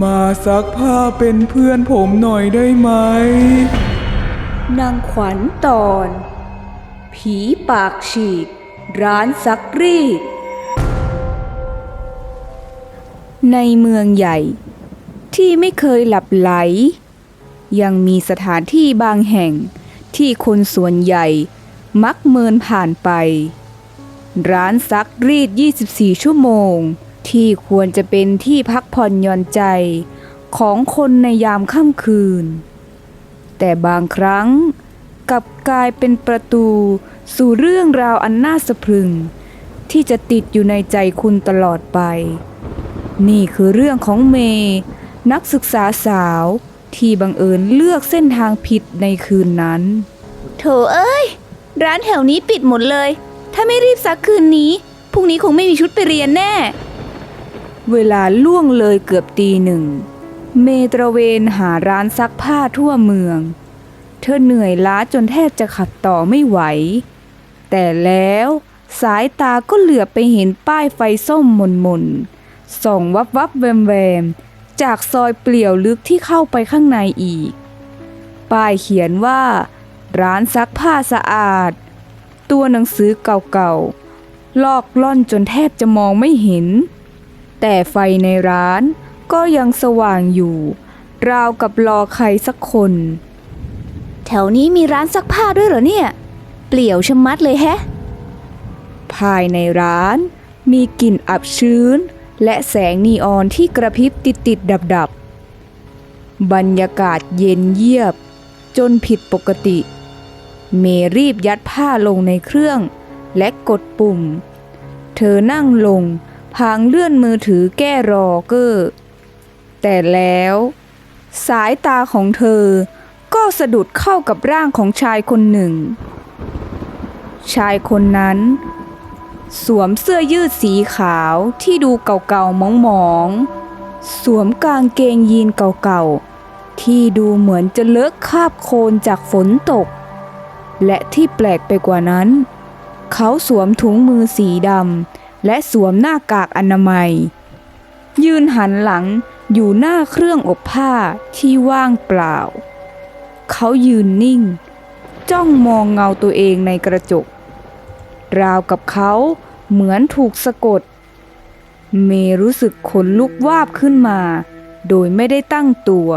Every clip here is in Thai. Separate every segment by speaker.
Speaker 1: มาซักผ้าเป็นเพื่อนผมหน่อยได้ไหม
Speaker 2: นางขวัญตอน ผีปากฉีก ร้านซักรีด ในเมืองใหญ่ ที่ไม่เคยหลับไหล ยังมีสถานที่บางแห่งที่คนส่วนใหญ่มักเมินผ่านไป ร้านซักรีด 24 ชั่วโมง ที่ควรจะเป็นที่พักผ่อนหย่อนใจของคนในยามค่ำคืน แต่บางครั้งกลับกลายเป็นประตูสู่เรื่องราวอันน่าสะพรึง ที่จะติดอยู่ในใจคุณตลอดไป นี่คือเรื่องของเมย์นักศึกษาสาวที่บังเอิญเลือกเส้นทางผิดในคืนนั้น โถเอ้ย ร้านแถวนี้ปิดหมดเลย ถ้าไม่รีบซักคืนนี้พรุ่งนี้คงไม่มีชุดไปเรียนแน่ เวลาล่วงเลยเกือบตีหนึ่ง เมตระเวนหาร้านซักผ้าทั่วเมือง เธอเหนื่อยล้าจนแทบจะขับต่อไม่ไหว แต่แล้วสายตาก็เหลือบไปเห็นป้ายไฟส้มมนมนๆส่องวับวับแวมแวมๆจากซอยเปลี่ยวลึกที่เข้าไปข้างในอีก ป้ายเขียนว่า ร้านซักผ้าสะอาด ตัวหนังสือเก่าๆลอกล่อนจนแทบจะมองไม่เห็น แต่ไฟในร้านก็ยังสว่างอยู่ ราวกับรอใครสักคน แถวนี้มีร้านซักผ้าด้วยเหรอเนี่ย เปลี่ยวชะมัดเลยแฮะ ภายในร้านมีกลิ่นอับชื้น และแสงนีออนที่กระพริบติดติดดับดับๆบรรยากาศเย็นเยียบ จนผิดปกติ เมรีบยัดผ้าลงในเครื่อง และกดปุ่ม เธอนั่งลง พางเลื่อนมือถือแก้รอเกอร์แต่แล้ว สายตาของเธอก็สะดุดเข้ากับร่างของชายคนหนึ่ง ชายคนนั้น สวมเสื้อยืดสีขาวที่ดูเก่าๆมองๆ สวมกางเกงยีนเก่าๆ ที่ดูเหมือนจะเลอะคราบโคลนจากฝนตก และที่แปลกไปกว่านั้น เขาสวมถุงมือสีดำ และสวมหน้ากากอนามัย ยืนหันหลังอยู่หน้าเครื่องอบผ้าที่ว่างเปล่า เขายืนนิ่ง จ้องมองเงาตัวเองในกระจก ราวกับเขาเหมือนถูกสะกด เมรู้สึกขนลุกวาบขึ้นมา โดยไม่ได้ตั้งตัว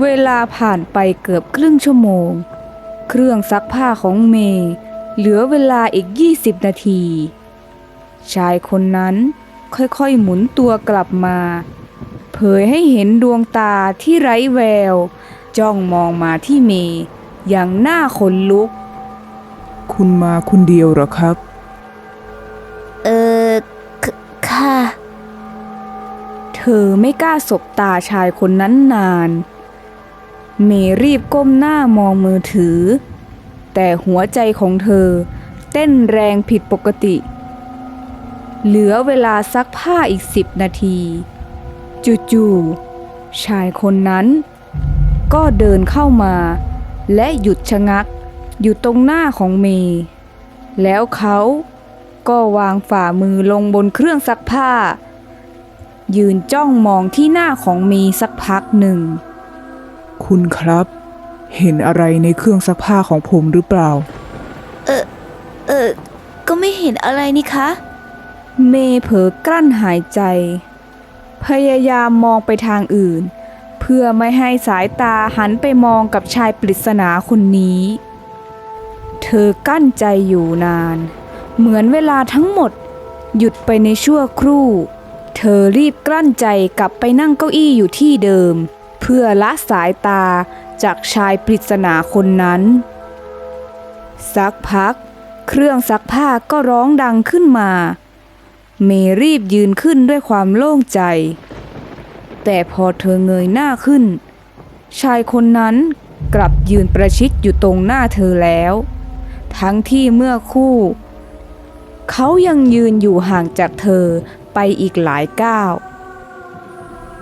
Speaker 2: เวลาผ่านไปเกือบครึ่งชั่วโมง เครื่องซักผ้าของเมเหลือเวลาอีก 20 นาที ชายคนนั้นค่อยๆหมุนตัวกลับมา เผยให้เห็นดวงตาที่ไร้แวว จ้องมองมาที่เมย์อย่างหน้าขนลุก
Speaker 1: คุณมาคนเดียวเหรอครับ
Speaker 2: เออค่ะ เธอไม่กล้าสบตาชายคนนั้นนาน เมรีบก้มหน้ามองมือถือ แต่หัวใจของเธอเต้นแรงผิดปกติเหลือเวลาซักผ้าอีกสิบนาทีจู่ๆชายคนนั้น ก็เดินเข้ามา และหยุดชะงักอยู่ตรงหน้าของเมย์แล้วเขาก็วางฝ่ามือลงบนเครื่องซักผ้า ยืนจ้องมองที่หน้าของเมย์สักพักหนึ่ง
Speaker 1: คุณครับ เห็นอะไรในเครื่องซักผ้าของผมหรือเปล่า
Speaker 2: เออก็ไม่เห็นอะไรนี่คะ เมเผลอกลั้นหายใจ พยายามมองไปทางอื่น เพื่อไม่ให้สายตาหันไปมองกับชายปริศนาคนนี้ เธอกั้นใจอยู่นาน เหมือนเวลาทั้งหมด หยุดไปในชั่วครู่ เธอรีบกลั้นใจกลับไปนั่งเก้าอี้อยู่ที่เดิม เพื่อละสายตาจากชายปริศนาคนนั้น สักพัก เครื่องซักผ้าก็ร้องดังขึ้นมา เมรีบยืนขึ้นด้วยความโล่งใจ แต่พอเธอเงยหน้าขึ้น ชายคนนั้นกลับยืนประชิดอยู่ตรงหน้าเธอแล้ว ทั้งที่เมื่อคู่ เขายังยืนอยู่ห่างจากเธอไปอีกหลายก้าว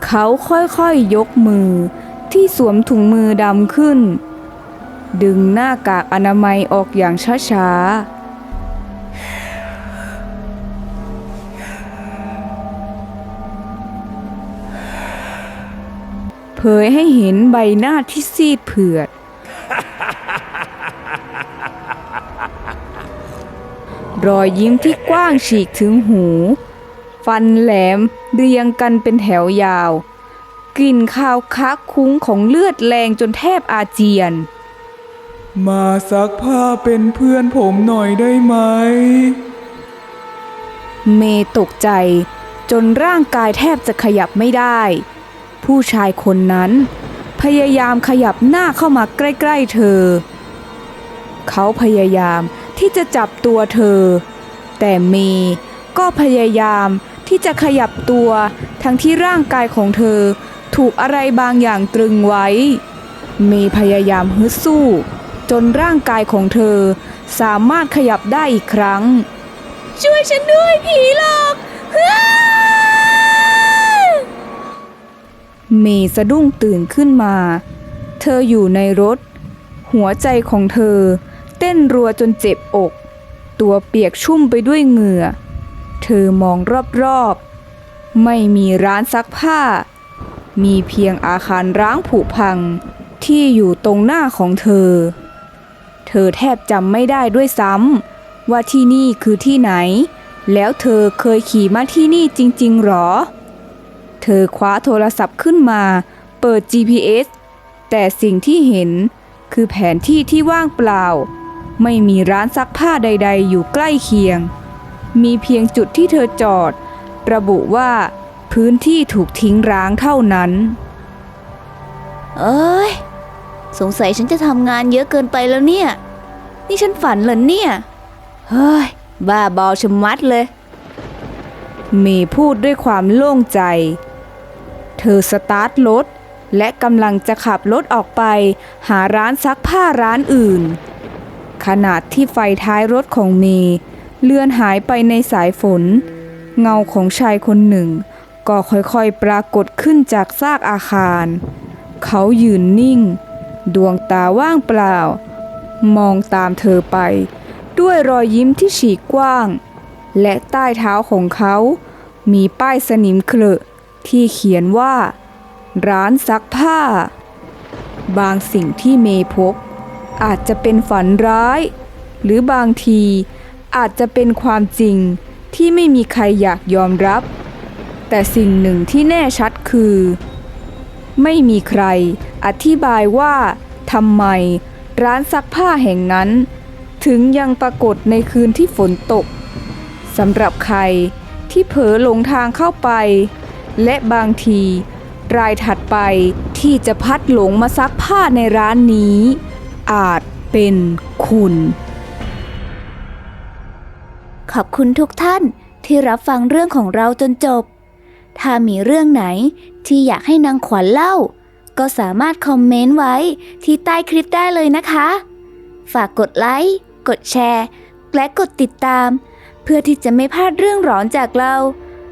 Speaker 2: เขาค่อยๆยกมือที่สวมถุงมือดำขึ้น ดึงหน้ากากอนามัยออกอย่างช้าๆ ยให้เห็นใบหน้าที่ซีดเผือด รอยยิ้มที่กว้างฉีกถึงหู ฟันแหลมเรียงกันเป็นแถวยาว กลิ่นคาวคักคุ้งของเลือดแรงจนแทบอาเจียน
Speaker 1: มาซักผ้าเป็นเพื่อนผมหน่อยได้ไหม
Speaker 2: เมย์ตกใจจนร่างกายแทบจะขยับไม่ได้ ผู้ชายคนนั้น พยายามขยับหน้าเข้ามาใกล้ๆเธอ เขาพยายามที่จะจับตัวเธอ แต่เมย์ก็พยายามที่จะขยับตัวทั้งที่ร่างกายของเธอถูกอะไรบางอย่างตรึงไว้ เมย์พยายามฮึดสู้ จนร่างกายของเธอสามารถขยับได้อีกครั้ง ช่วยฉันด้วยผีหลอก เมย์สะดุ้งตื่นขึ้นมา เธออยู่ในรถ หัวใจของเธอ เต้นรัวจนเจ็บอก ตัวเปียกชุ่มไปด้วยเหงื่อ เธอมองรอบๆ ไม่มีร้านซักผ้า มีเพียงอาคารร้างผุพังที่อยู่ตรงหน้าของเธอ เธอแทบจำไม่ได้ด้วยซ้ำว่าที่นี่คือที่ไหน แล้วเธอเคยขี่มาที่นี่จริงๆหรอ เธอคว้าโทรศัพท์ขึ้นมา เปิด GPS แต่สิ่งที่เห็นคือแผนที่ที่ว่างเปล่า ไม่มีร้านซักผ้าใด ๆ อยู่ใกล้เคียง มีเพียงจุดที่เธอจอด ระบุว่าพื้นที่ถูกทิ้งร้างเท่านั้น
Speaker 3: เอ้ย สงสัยฉันจะทำงานเยอะเกินไปแล้วเนี่ย นี่ฉันฝันเหรอเนี่ย เฮ้ย บ้าบอชะมัดเลย
Speaker 2: เมย์พูดด้วยความโล่งใจเธอสตาร์ทรถและกำลังจะขับรถออกไป หาร้านซักผ้าร้านอื่น ขนาดที่ไฟท้ายรถของเมย์เลื่อนหายไปในสายฝน เงาของชายคนหนึ่ง ก็ค่อยๆปรากฏขึ้นจากซากอาคาร เขายืนนิ่ง ดวงตาว่างเปล่า มองตามเธอไป ด้วยรอยยิ้มที่ฉีกกว้าง และใต้เท้าของเขา มีป้ายสนิมเคลอะ ที่เขียนว่า ร้านซักผ้า บางสิ่งที่เมย์พบ อาจจะเป็นฝันร้าย หรือบางทีอาจจะเป็นความจริงที่ไม่มีใครอยากยอมรับ แต่สิ่งหนึ่งที่แน่ชัดคือ ไม่มีใครอธิบายว่าทำไมร้านซักผ้าแห่งนั้น ถึงยังปรากฏในคืนที่ฝนตกสำหรับใครที่เผลอหลงทางเข้าไป และบางที รายถัดไปที่จะพัดหลงมาซักผ้าในร้านนี้ อาจเป็นคุณ
Speaker 3: ขอบคุณทุกท่านที่รับฟังเรื่องของเราจนจบ ถ้ามีเรื่องไหนที่อยากให้นางขวัญเล่า ก็สามารถคอมเมนต์ไว้ที่ใต้คลิปได้เลยนะคะ ฝากกดไลค์ กดแชร์ และกดติดตาม เพื่อที่จะไม่พลาดเรื่องหลอนจากเรา